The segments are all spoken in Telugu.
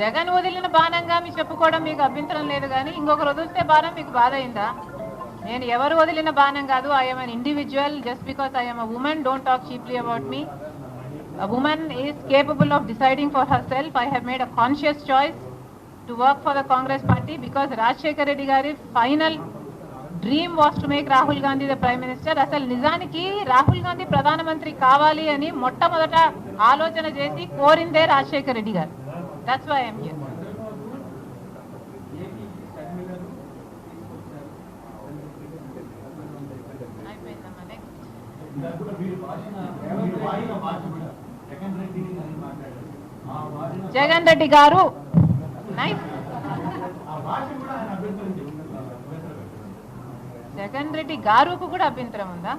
జగన్ వదిలిన బాణంగా మీరు చెప్పుకోవడం మీకు అభ్యంతరం లేదు కానీ ఇంకొకరు వదిలితే బాణం మీకు బాధ అయిందా? నేను ఎవరు వదిలిన బాణం కాదు I'm an individual just because I'm a woman don't talk cheaply about me A woman is capable of deciding for herself. I have made a conscious choice to work for the Congress party because Rajshekar Reddy గారి final dream was to make Rahul Gandhi the prime minister అసలు నిజానికి రాహుల్ గాంధీ ప్రధానమంత్రి కావాలి అని మొట్టమొదట ఆలోచన చేసి కోరిందే రాజశేఖర్ రెడ్డి గారు. That's why I'm here. Jagan Reddy గారు నైస్ జగన్ రెడ్డి గారుకు కూడా అభ్యంతరం ఉందా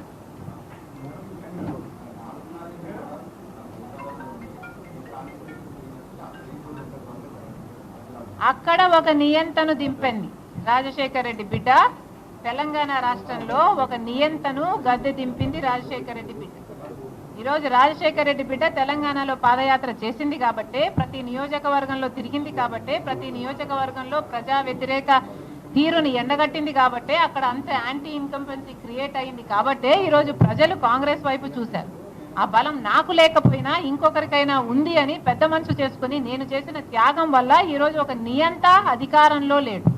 అక్కడ ఒక నియంతను దింపింది రాజశేఖర రెడ్డి బిడ్డ తెలంగాణ రాష్ట్రంలో ఒక నియంతను గద్దె దింపింది రాజశేఖర రెడ్డి బిడ్డ. ఈరోజు రాజశేఖర రెడ్డి బిడ్డ తెలంగాణలో పాదయాత్ర చేసింది కాబట్టే ప్రతి నియోజకవర్గంలో తిరిగింది కాబట్టే ప్రతి నియోజకవర్గంలో ప్రజా వ్యతిరేక తీరుని ఎండగట్టింది కాబట్టే అక్కడ అంత యాంటీ ఇన్కంపెన్సీ క్రియేట్ అయింది కాబట్టే ఈరోజు ప్రజలు కాంగ్రెస్ వైపు చూశారు. ఆ బలం నాకు లేకపోయినా ఇంకొకరికైనా ఉంది అని పెద్ద మనసు చేసుకుని నేను చేసిన త్యాగం వల్ల ఈరోజు ఒక నియంత అధికారంలో లేడు.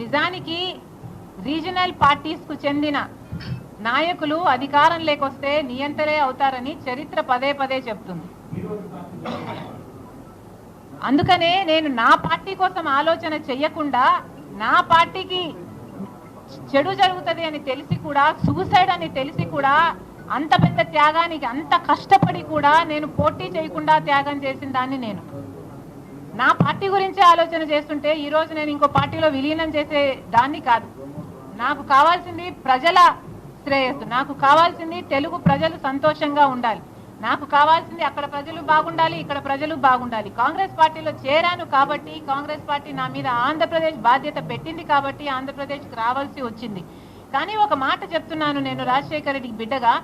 నిజానికి రీజనల్ పార్టీస్కు చెందిన నాయకులు అధికారం లేకొస్తే నియంతరే అవుతారని చరిత్ర పదే పదే చెప్తుంది. అందుకనే నేను నా పార్టీ కోసం ఆలోచన చెయ్యకుండా నా పార్టీకి చెడు జరుగుతుంది అని తెలిసి కూడా సూసైడ్ అని తెలిసి కూడా అంత పెద్ద త్యాగానికి అంత కష్టపడి కూడా నేను పోటీ చేయకుండా త్యాగం చేసిన దాన్ని నేను. నా పార్టీ గురించి ఆలోచన చేస్తుంటే ఈ రోజు నేను ఇంకో పార్టీలో విలీనం చేసే దాన్ని కాదు. నాకు కావాల్సింది ప్రజల శ్రేయస్సు నాకు కావాల్సింది తెలుగు ప్రజలు సంతోషంగా ఉండాలి. నాకు కావాల్సింది అక్కడ ప్రజలు బాగుండాలి ఇక్కడ ప్రజలు బాగుండాలి. కాంగ్రెస్ పార్టీలో చేరాను కాబట్టి కాంగ్రెస్ పార్టీ నా మీద ఆంధ్రప్రదేశ్ బాధ్యత పెట్టింది కాబట్టి ఆంధ్రప్రదేశ్కి రావాల్సి వచ్చింది. కానీ ఒక మాట చెప్తున్నాను నేను రాజశేఖర రెడ్డికి బిడ్డగా.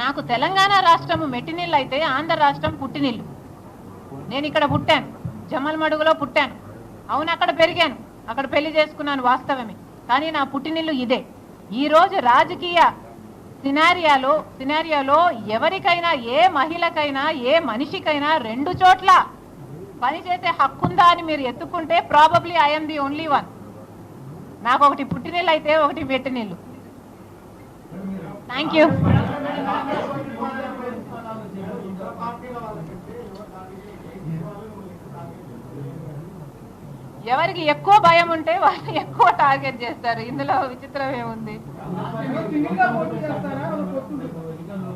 నాకు తెలంగాణ రాష్ట్రము మెట్టినిల్లు అయితే ఆంధ్ర రాష్ట్రం పుట్టినిల్లు. నేను ఇక్కడ పుట్టాను జమ్మలమడుగులో పుట్టాను. అవును అక్కడ పెరిగాను. అక్కడ పెళ్ళి చేసుకున్నాను వాస్తవమే. కానీ నా పుట్టినిల్లు ఇదే. ఈరోజు రాజకీయ సినారియాలో సినారియాలో ఎవరికైనా ఏ మహిళకైనా ఏ మనిషికైనా రెండు చోట్ల పనిచేసే హక్కుందా అని మీరు ఎత్తుకుంటే probably I'm the only one నాకు ఒకటి పుట్టినీళ్ళు అయితే ఒకటి పెట్టినిల్లు థ్యాంక్ యూ ఎవరికి ఎక్కువ భయం ఉంటే వాళ్ళు ఎక్కువ టార్గెట్ చేస్తారు. ఇందులో విచిత్రం ఏముంది?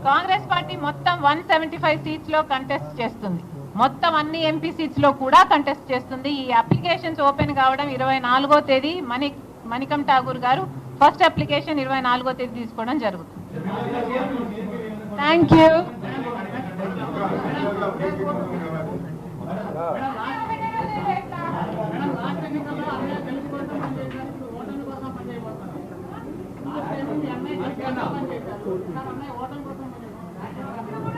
కాంగ్రెస్ పార్టీ మొత్తం వన్ సెవెంటీ ఫైవ్ సీట్స్లో కంటెస్ట్ చేస్తుంది. మొత్తం అన్ని ఎంపీ సీట్స్లో కూడా కంటెస్ట్ చేస్తుంది. ఈ అప్లికేషన్స్ ఓపెన్ కావడం ఇరవై నాలుగో తేదీ. మణి మణికం ఠాగూర్ గారు ఫస్ట్ అప్లికేషన్ ఇరవై నాలుగో తేదీ తీసుకోవడం జరుగుతుంది. థ్యాంక్ యూ ఓటమి కోసం